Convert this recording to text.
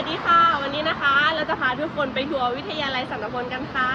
วัสดีค่ะ วันนี้นะคะ เราจะพาทุกคนไปทัวร์วิทยาลัยสันตพลกันค่ะ